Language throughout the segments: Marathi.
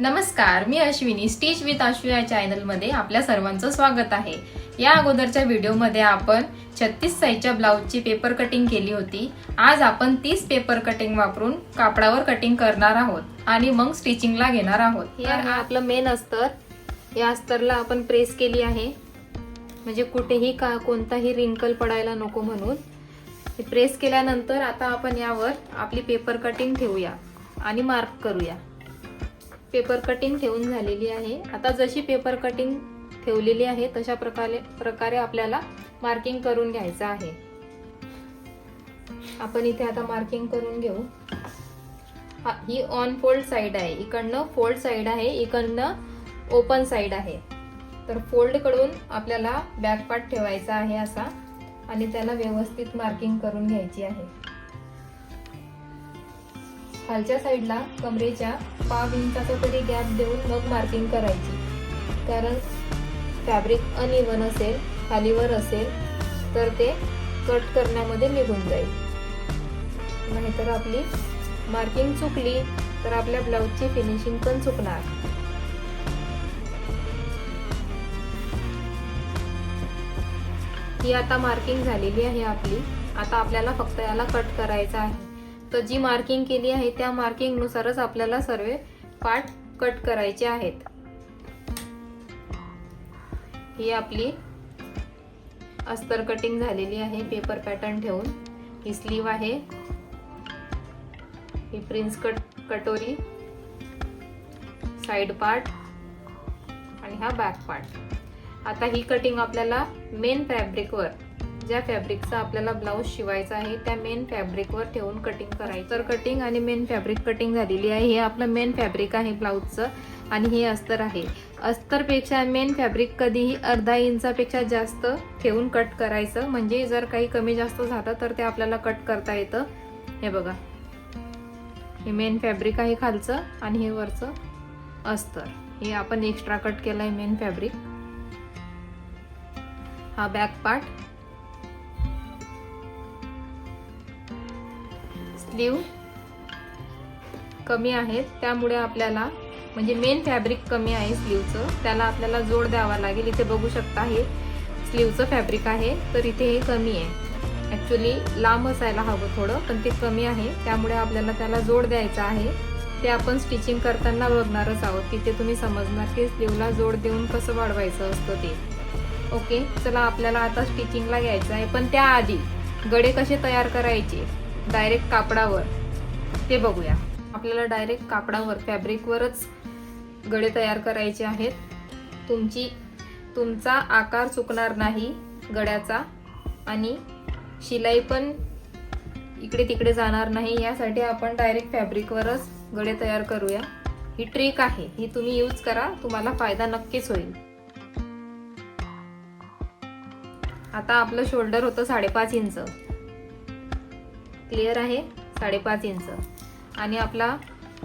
नमस्कार मी अश्विनी स्टीच विथ अश्वी या चॅनलमध्ये आपल्या सर्वांचं स्वागत आहे. या अगोदरच्या व्हिडिओमध्ये आपण छत्तीस साईजच्या ब्लाऊजची पेपर कटिंग केली होती. आज आपण तीस पेपर कटिंग वापरून कापडावर कटिंग करणार आहोत आणि मग स्टिचिंगला घेणार आहोत. हे आपलं मेन अस्तर. या अस्तरला आपण प्रेस केली आहे. म्हणजे कुठेही का कोणताही रिंकल पडायला नको म्हणून. प्रेस केल्यानंतर आता आपण यावर आपली पेपर कटिंग ठेवूया आणि मार्क करूया. पेपर कटिंग ठेवून झालेली आहे. आता जशी पेपर कटिंग ठेवलेली आहे तशा प्रकारे प्रकारे आपल्याला मार्किंग करून घ्यायचं आहे. आपण इथे आता मार्किंग करून घेऊ. ही ऑन फोल्ड साईड आहे. इकडनं फोल्ड साईड आहे इकडनं ओपन साईड आहे. तर फोल्डकडून आपल्याला बॅक पार्ट ठेवायचा आहे असा आणि त्याला व्यवस्थित मार्किंग करून घ्यायची आहे. खालच्या साईडला कमरेच्या पाव इंचाचा तरी गॅप देऊन मग मार्किंग करायची. कारण फॅब्रिक अनइवन असेल खालीवर असेल तर ते कट करण्यामध्ये निघून जाईल. नाहीतर आपली मार्किंग चुकली तर आपल्या ब्लाऊजची फिनिशिंग पण चुकणार. ही आता मार्किंग झालेली आहे आपली. आता आपल्याला फक्त याला कट करायचं आहे. तर जी मार्किंग केली आहे त्या मार्किंगनुसारच आपल्याला सर्व पार्ट कट करायचे आहेत. ही आपली अस्तर कटिंग झालेली आहे पेपर पॅटर्न ठेवून. ही स्लीव आहे. ही प्रिन्स कट कटोरी. साइड पार्ट आणि हा बॅक पार्ट आता ही कटिंग आपल्याला मेन फॅब्रिकवर ज्या फॅब्रिकचा आपल्याला ब्लाऊज शिवायचा आहे त्या मेन फॅब्रिकवर ठेवून कटिंग करायचं. तर कटिंग आणि मेन फॅब्रिक कटिंग झालेली आहे. हे आपलं मेन फॅब्रिक आहे ब्लाऊजचं आणि हे अस्तर आहे. अस्तरपेक्षा मेन फॅब्रिक कधीही अर्धा इंचापेक्षा जास्त ठेवून कट करायचं. म्हणजे जर काही कमी जास्त झालं तर ते आपल्याला कट करता येतं. हे बघा. हे मेन फॅब्रिक आहे खालचं आणि हे वरचं अस्तर. हे आपण एक्स्ट्रा कट केलं आहे मेन फॅब्रिक हा बॅक पार्ट स्लीव कमी आहेत. त्यामुळे आपल्याला म्हणजे मेन फॅब्रिक कमी आहे स्लीवचं त्याला आपल्याला जोड द्यावा लागेल. इथे बघू शकता हे स्लीवचं फॅब्रिक आहे. तर इथे हे कमी आहे. ॲक्च्युली लांब असायला हवं थोडं पण ते कमी आहे. त्यामुळे आपल्याला त्याला जोड द्यायचा आहे. ते आपण स्टिचिंग करताना बघणारच आहोत. तिथे तुम्ही समजणार की स्लीवला जोड देऊन कसं वाढवायचं असतं ते. ओके चला आपल्याला आता स्टिचिंगला घ्यायचं आहे. पण त्याआधी गडे कसे तयार करायचे? डायरेक्ट कापडावर. ते बघूया. आपल्याला डायरेक्ट कापडावर फॅब्रिकवरच गडे तयार करायचे आहेत. तुमची तुमचा आकार चुकणार नाही गड्याचा आणि शिलाई पण इकडे तिकडे जाणार नाही. यासाठी आपण डायरेक्ट फॅब्रिकवरच गडे तयार करूया. ही ट्रिक आहे. ही तुम्ही यूज करा. तुम्हाला फायदा नक्कीच होईल. आता आपलं शोल्डर होतं साडेपाच इंच. क्लिअर आहे. साडेपाच इंच. आणि आपला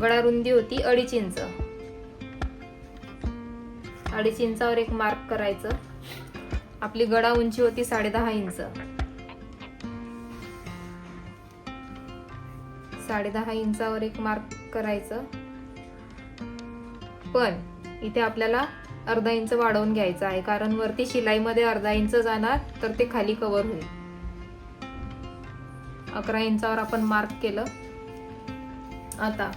गळा रुंदी होती अडीच इंच. अडीच इंचावर एक मार्क करायचं. आपली गळा उंची होती साडेदहा इंच. साडेदहा इंचावर एक मार्क करायचं. पण इथे आपल्याला अर्धा इंच वाढवून घ्यायचं आहे. कारण वरती शिलाईमध्ये अर्धा इंच जाणार तर ते खाली कव्हर होईल. अकरा इंचावर आपण मार्क केलं. आता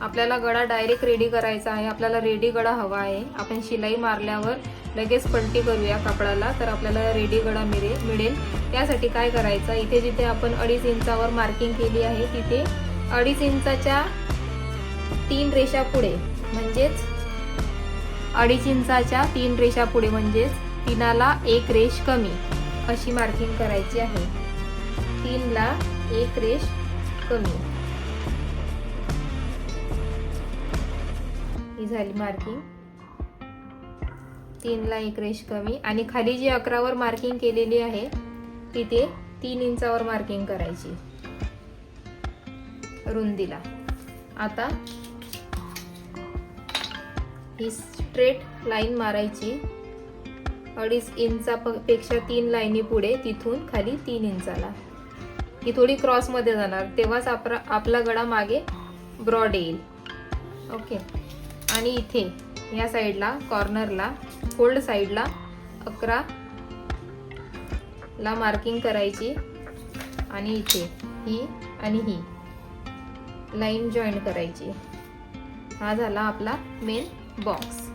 आपल्याला गळा डायरेक्ट रेडी करायचा आहे. आपल्याला रेडी गळा हवा आहे. आपण शिलाई मारल्यावर लगेच पलटी करूया कापडाला तर आपल्याला रेडी गळा मिळेल मिळेल. त्यासाठी काय करायचं? इथे जिथे आपण अडीच इंचावर मार्किंग केली आहे तिथे अडीच इंचाच्या तीन रेषा पुढे म्हणजेच अडीच इंचाच्या तीन रेषा पुढे म्हणजेच तीनाला एक रेष कमी अशी मार्किंग करायची आहे. तीनला एक रेष कमी. ही झाली मार्किंग तीनला एक रेष कमी. आणि खाली जी अकरावर मार्किंग केलेली आहे तिथे तीन इंचावर मार्किंग करायची. रुंदीला. आता ही स्ट्रेट लाईन मारायची. अडीच इंचा पेक्षा तीन लाईनी पुढे तिथून खाली तीन इंचाला. ही थोडी क्रॉसमध्ये जाणार. तेव्हाच आपला आपला गळा मागे ब्रॉड येईल. ओके आणि इथे ह्या साईडला कॉर्नरला फोल्ड साईडला अकरा ला मार्किंग करायची. आणि इथे ही आणि ही लाईन जॉईन करायची. हा झाला आपला मेन बॉक्स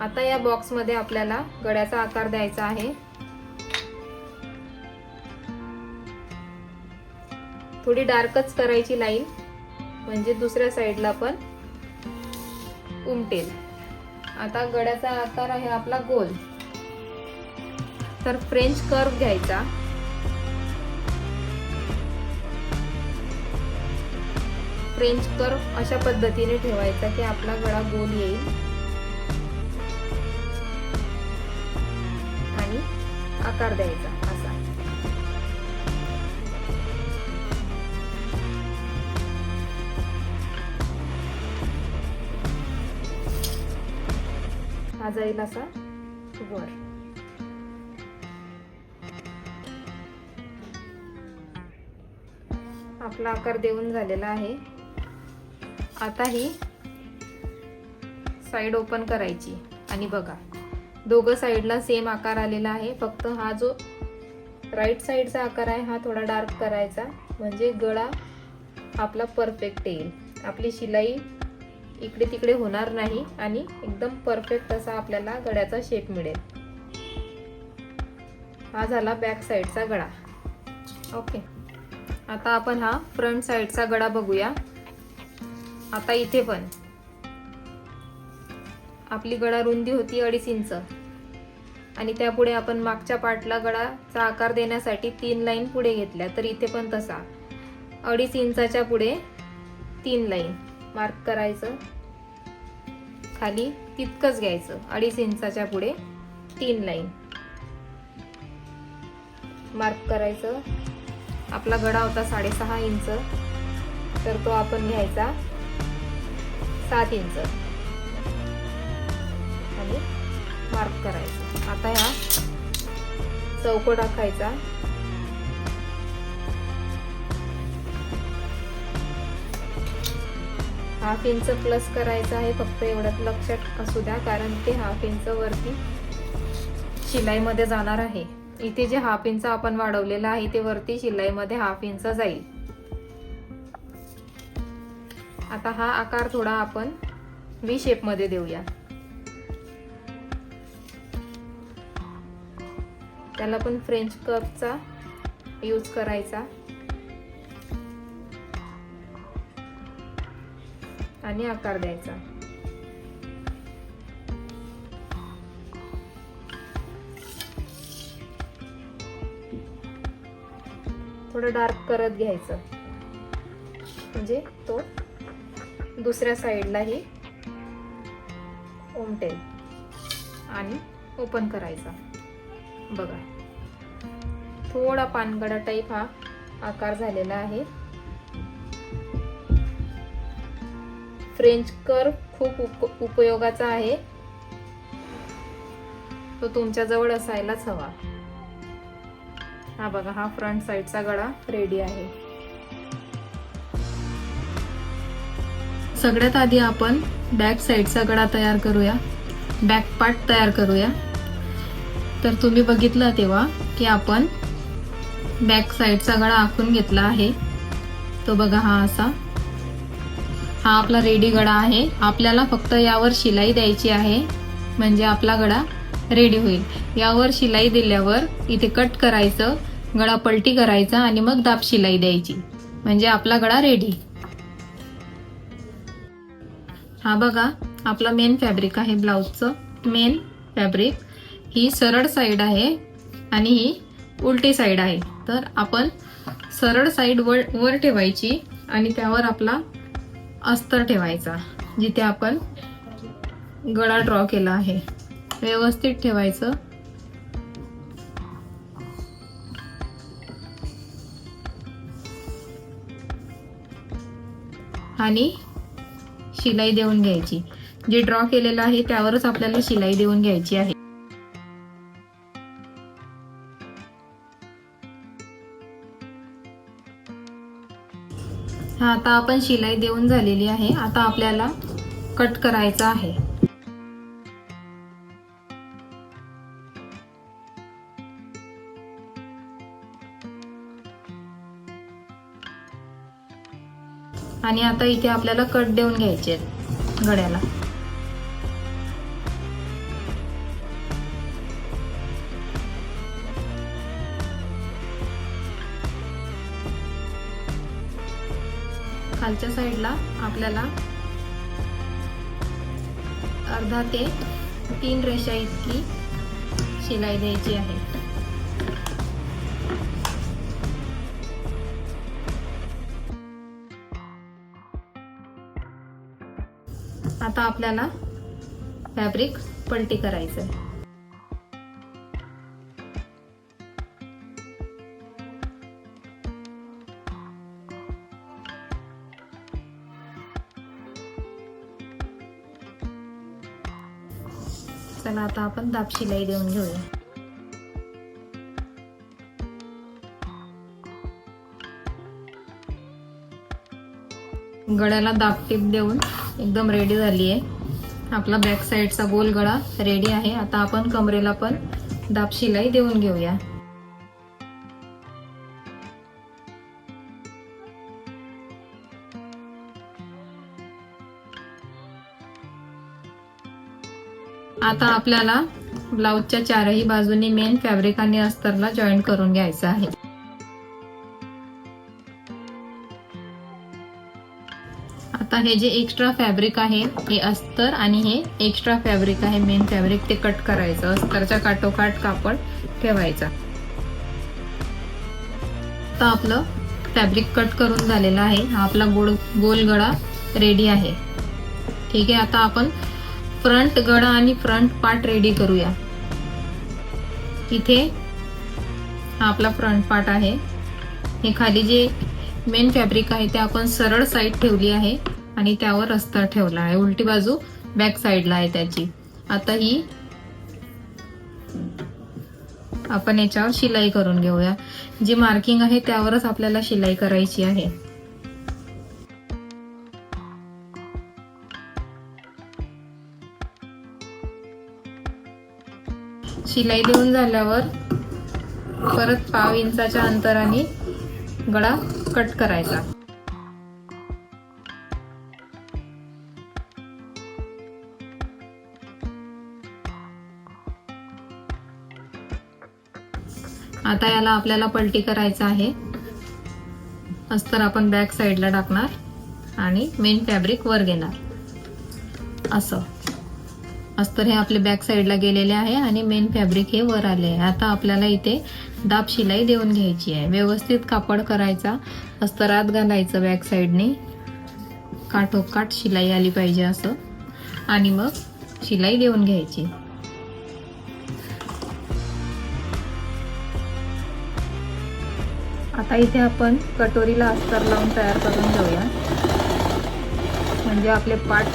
आता या बॉक्समध्ये आपल्याला गळ्याचा आकार द्यायचा आहे. थोडी डार्कच करायची लाईन. म्हणजे दुसऱ्या साईडला पण उमटेल. आता गळ्याचा आकार आहे आपला गोल. तर फ्रेंच कर्व घ्यायचा. फ्रेंच कर्व अशा पद्धतीने ठेवायचा की आपला गळा गोल येईल. आणि आकार द्यायचा. हा जाईल असा. वर. आपला आकार देऊन झालेला आहे. आता ही साईड ओपन करायची. आणि बघा दोघं साईडला सेम आकार आलेला आहे. फक्त हा जो राईट साईडचा आकार आहे हा थोडा डार्क करायचा. म्हणजे गळा आपला परफेक्ट येईल. आपली शिलाई इकडे तिकडे होणार नाही आणि एकदम परफेक्ट असा आपल्याला गळ्याचा शेप मिळेल. हा झाला बॅक साईडचा गळा ओके आता आपण हा फ्रंट साईडचा गळा बघूया. आता इथे पण. आपली गळा रुंदी होती अडीच इंच. आणि त्यापुढे आपण मागच्या पार्टला गळाचा आकार देण्यासाठी तीन लाईन पुढे घेतल्या. तर इथे पण तसा. अडीच इंचाच्या पुढे तीन लाईन मार्क करायचं. खाली तितकंच घ्यायचं. अडीच इंचाच्या पुढे तीन लाईन मार्क करायचं. आपला गडा होता साडेसहा इंच. तर तो आपण घ्यायचा सात इंच. आणि मार्क करायचं. आता ह्या चौको टाकायचा हाफ इंच प्लस करायचं आहे फक्त एवढ्यात लक्षात असू द्या कारण ते हाफ इंच वरती शिलाईमध्ये जाणार आहे. इथे जे हाफ इंच आपण वाढवलेलं आहे ते वरती शिलाईमध्ये हाफ इंच जाईल. आता हा आकार थोडा आपण वी शेपमध्ये देऊया. त्याला पण फ्रेंच कपचा यूज करायचा. आणि आकार द्यायचा. थोडं डार्क करत घ्यायचं. म्हणजे तो दुसऱ्या साईडलाही उमटेल आणि ओपन करायचा. बघा. थोडा पानगडा टाईप हा आकार झालेला आहे. फ्रेंच कर्व खूप उप उपयोगाचा आहे. तो तुमच्याजवळ असायलाच हवा. हा बघा हा फ्रंट साईडचा गळा रेडी आहे. सगळ्यात आधी आपण बॅक साईडचा गळा तयार करूया. बॅक पार्ट तयार करूया. तर तुम्ही बघितलं तेव्हा की आपण बॅक साईडचा गळा आखून घेतला आहे. तो बघा हा असा. हा आपला रेडी गळा आहे. आपल्याला फक्त यावर शिलाई द्यायची आहे. म्हणजे आपला गळा रेडी होईल. यावर शिलाई दिल्यावर इथे कट करायचं गळा पलटी करायचा आणि मग दाब शिलाई द्यायची. म्हणजे आपला गळा रेडी. हा बघा आपला मेन फॅब्रिक आहे ब्लाऊजचं. Main fabric. ही सरळ साईड आहे आणि ही उलटी साईड आहे. तर आपण सरळ साईड वर वर ठेवायची आणि त्यावर आपला अस्तर ठेवायचा जिथे आपण गळा ड्रॉ केला आहे. व्यवस्थित ठेवायचं. आणि शिलाई देऊन घ्यायची. जे ड्रॉ केलेलं आहे त्यावरच आपल्याला शिलाई देऊन घ्यायची आहे. आता आपण शिलाई देऊन झालेली आहे. आता आपल्याला कट करायचा आहे. आणि आता इथे आपल्याला कट देऊन घ्यायचे आहेत गड्याला खालच्या साईडला आपल्याला अर्धा ते तीन रेषा इतकी शिलाई द्यायची आहे. आता आपल्याला फॅब्रिक पलटी करायचं आहे चला आता आपण दाब शिलाई देऊन घेऊया. गळ्याला दाब टीप देऊन एकदम रेडी झाली आहे आपला बॅक साईडचा गोल गळा रेडी आहे. आता आपण कमरेला पण दाब शिलाई देऊन घेऊया. आता आपल्याला ब्लाउजच्या चारही बाजूनी मेन फॅब्रिक आणि अस्तरला जॉईन करून घ्यायचं आहे. आता हे जे एक्स्ट्रा फॅब्रिक आहे हे अस्तर आणि हे एक्स्ट्रा फॅब्रिक आहे मेन फॅब्रिक ते कट करायचं. अस्तरच्या काटोकाट कापड ठेवायचा. आता आपलं फॅब्रिक कट करून झालेलं आहे. हा आपला गोल गोल गळा रेडी आहे. ठीक आहे आता आपण फ्रंट गळा आणि फ्रंट पार्ट रेडी करूया. इथे हा आपला फ्रंट पार्ट आहे. हे खाली जे मेन फॅब्रिक आहे ते आपण सरळ साईड ठेवली आहे आणि त्यावर रस्ता ठेवला आहे. उलटी बाजू बॅक साईडला आहे त्याची. आता ही आपण याच्यावर शिलाई करून घेऊया. जी मार्किंग आहे त्यावरच आपल्याला शिलाई करायची आहे. शिलाई देऊन झाल्यावर परत पाव इंचाच्या अंतराने गळा कट करायचा. आता याला आपल्याला पलटी करायचं आहे. अस्तर आपण बॅक साईडला टाकणार आणि मेन फॅब्रिक वर घेणार. असं. अस्तर हे आपले बॅक साईडला गेलेले आहे आणि मेन फॅब्रिक हे वर आले आहे. आता आपल्याला इथे दाब शिलाई देऊन घ्यायची आहे. व्यवस्थित कापड करायचा अस्तरात घालायचं बॅक साईडने काठोकाठ शिलाई आली पाहिजे असं. आणि मग शिलाई देऊन घ्यायची. आता इथे आपण कटोरीला अस्तर लावून तयार करून घेऊया. म्हणजे आपले पाठ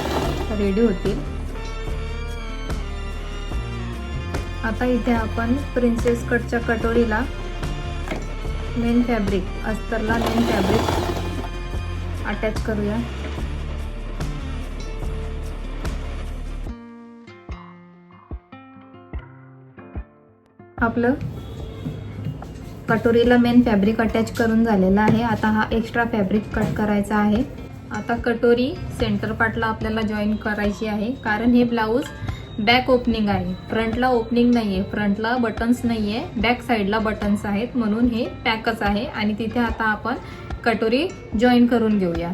रेडी होतील. आता इथे आपण प्रिन्सेस कटच्या कटोरीला मेन फॅब्रिक अस्तरला मेन फॅब्रिक अटॅच करूया. आपलं कटोरीला मेन फॅब्रिक अटॅच करून झालेलं आहे. आता हा एक्स्ट्रा फॅब्रिक कट करायचा आहे. आता कटोरी सेंटर पार्टला आपल्याला जॉईन करायची आहे. कारण हे ब्लाऊज बॅक ओपनिंग आहे. फ्रंटला ओपनिंग नाही आहे फ्रंटला बटन्स नाही आहे बॅक साईडला बटन्स आहेत. म्हणून हे पॅकच आहे. आणि तिथे आता आपण कटोरी जॉईन करून घेऊया.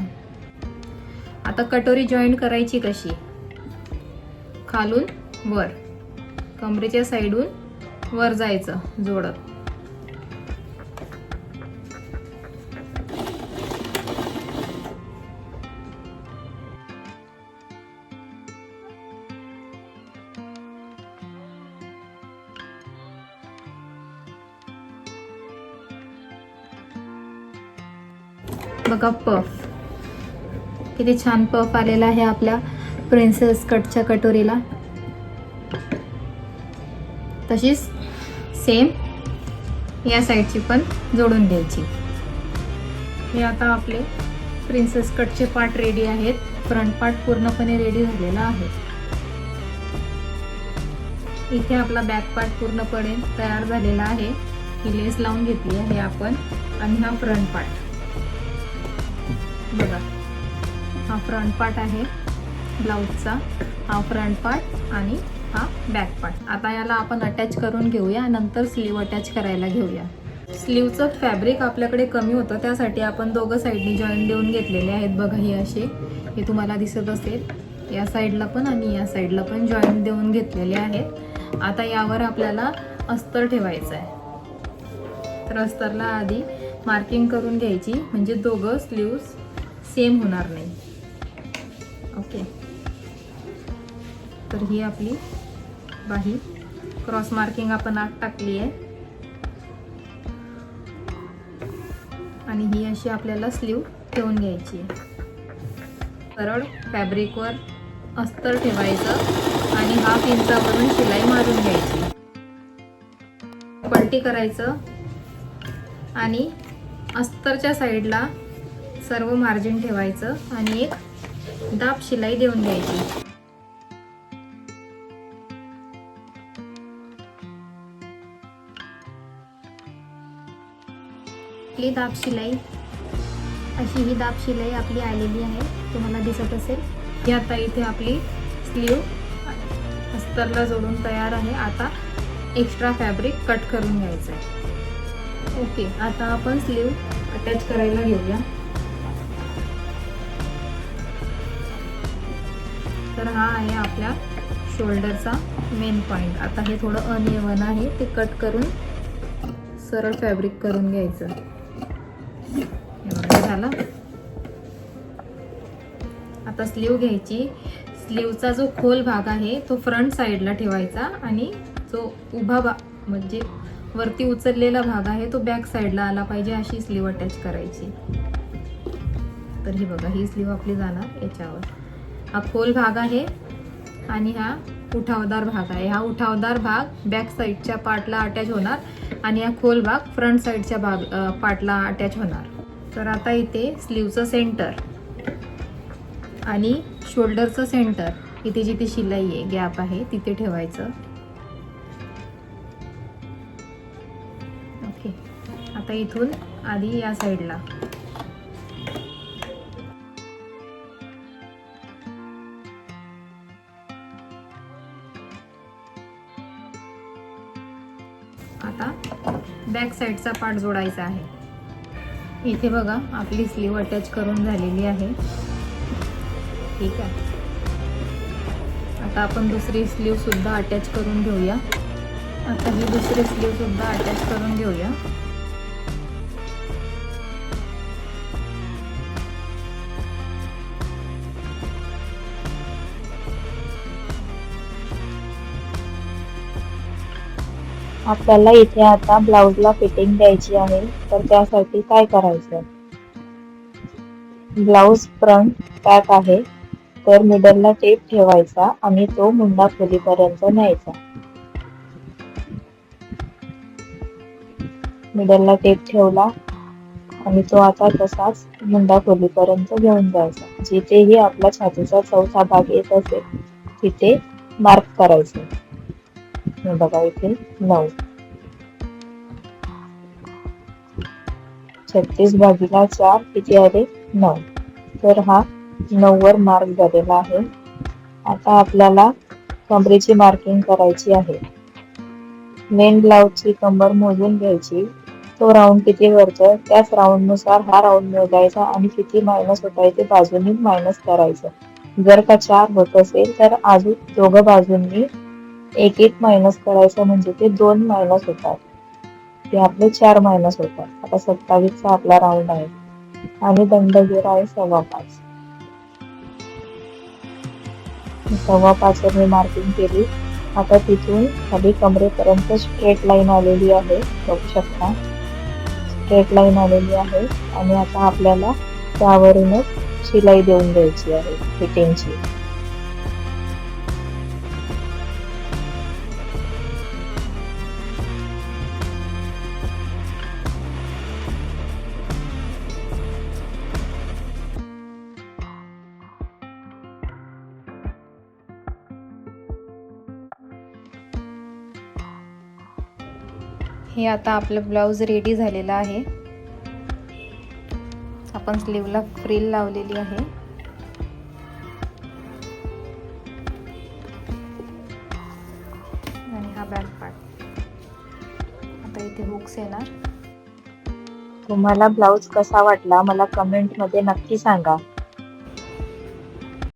आता कटोरी जॉईन करायची कशी? खालून वर. कमरेच्या साईडून वर जायचं. जोडत. बघा पफ किती छान पफ आलेला आहे आपल्या प्रिन्सेस कटच्या कटोरीला. तशीच सेम या साईडची पण जोडून द्यायची. हे आता आपले प्रिन्सेस कटचे पार्ट रेडी आहेत. फ्रंट पार्ट पूर्णपणे रेडी झालेला आहे. इथे आपला बॅक पार्ट पूर्णपणे तयार झालेला आहे. ही लेस लावून घेतली आहे आपण. आणि हा फ्रंट पार्ट बघा. हा फ्रंट पार्ट आहे ब्लाऊजचा हा फ्रंट पार्ट आणि हा बॅक पार्ट आता याला आपण अटॅच करून घेऊया नंतर स्लीव अटॅच करायला घेऊया. स्लीवचं फॅब्रिक आपल्याकडे कमी होतं त्यासाठी आपण दोघं साईडनी जॉईंट देऊन घेतलेले आहेत. बघा हे असे. हे तुम्हाला दिसत असेल. या साईडला पण आणि या साईडला पण जॉईंट देऊन घेतलेले आहेत. आता यावर आपल्याला अस्तर ठेवायचं आहे तर अस्तरला आधी मार्किंग करून घ्यायची. म्हणजे दोघं स्लीव्स सेम होणार नाही. ओके तर ही आपली बाही. क्रॉस मार्किंग आपण आत टाकली आहे. आणि ही अशी आपल्याला स्लीव ठेवून घ्यायची आहे. सरळ फॅब्रिकवर अस्तर ठेवायचं आणि हाफ इंचावरून शिलाई मारून घ्यायची. पलटी करायचं आणि अस्तरच्या साईडला सर्व मार्जिन ठेवायचं आणि एक दाब शिलाई देऊन द्यायची आपली दाब शिलाई अशी ही दाब शिलाई आपली आलेली आहे. तुम्हाला दिसत असेल. ही आता इथे आपली स्लीव अस्तरला जोडून तयार आहे. आता एक्स्ट्रा फॅब्रिक कट करून घ्यायचं आहे ओके आता आपण स्लीव अटॅच करायला घेऊया. तर हा आहे आपल्या शोल्डरचा मेन पॉईंट आता हे थोडं अनएवन आहे. ते कट करून सरळ फॅब्रिक करून घ्यायचं. हे झालं. आता स्लीव घ्यायची. स्लीवचा जो खोल भाग आहे तो फ्रंट साईडला ठेवायचा आणि जो उभा भाग म्हणजे वरती उचललेला भाग आहे तो बॅक साईडला आला पाहिजे अशी स्लीव अटॅच करायची. तर ही बघा ही स्लीव आपली जाणार याच्यावर. हा खोल भाग आहे आणि हा उठावदार भाग आहे. हा उठावदार भाग बॅक साईडच्या पार्टला अटॅच होणार आणि हा खोल भाग फ्रंट साईडच्या भाग पार्टला अटॅच होणार. तर आता इथे स्लीवचं सेंटर आणि शोल्डरचं सेंटर इथे जिथे शिलाई आहे गॅप आहे तिथे ठेवायचं. ओके आता इथून आधी या साईडला बॅक साईडचा पार्ट जोडायचा आहे. इथे बघा आपली स्लीव अटॅच करून झालेली आहे. ठीक आहे. आता आपण दुसरी स्लीव सुद्धा अटॅच करून घेऊया. आता ही दुसरी स्लीव सुद्धा अटॅच करून घेऊया. आपल्याला इथे आता ब्लाउजला फिटिंग द्यायची आहे. तर त्यासाठी काय करायचं? ब्लाउज फ्रंट पॅक आहे. तर मिडलला टेप ठेवायचा आणि तो मुंडा खोलीपर्यंत न्यायचा. मिडलला टेप ठेवला आणि तो आता तसाच मुंडा खोलीपर्यंत घेऊन जायचा. जिथेही आपला छातीचा चौथा भाग येत असेल तिथे मार्क करायचं. बघा इथे. नऊ. छत्तीस भागीला चार किती आले नऊ. तर हा नऊ वर मार्क झालेला आहे. आता आपल्याला कमरेची मार्किंग करायची आहे. मेन ब्लाउजची कंबर मोजून घ्यायची. तो राऊंड किती वरचा त्याच राऊंडनुसार हा राऊंड मोजायचा आणि किती मायनस होता ते बाजूनी मायनस करायचं. जर का चार होत असेल तर अजून दोघं बाजूंनी एक एक मायनस करायचं म्हणजे ते दोन मायनस होतात. ते आपले चार मायनस होतात. आता सत्तावीसचा आपला राऊंड आहे. आणि दंडगीर आहे सव्वा पाच. सव्वा पाचवर मी मार्किंग केली. आता तिथून खाली कमरेपर्यंत स्ट्रेट लाईन आलेली आहे. बघू शकता. स्ट्रेट लाईन आलेली आहे. आणि आता आपल्याला त्यावरूनच शिलाई देऊन द्यायची आहे. फिटिंगची हे आता आपलं ब्लाऊज रेडी झालेलं आहे. आपण स्लीवला फ्रिल लावलेली आहे. आणि हा बॅक पार्ट आता इथे हुक्स येणार. तुम्हाला ब्लाऊज कसा वाटला मला कमेंटमध्ये नक्की सांगा.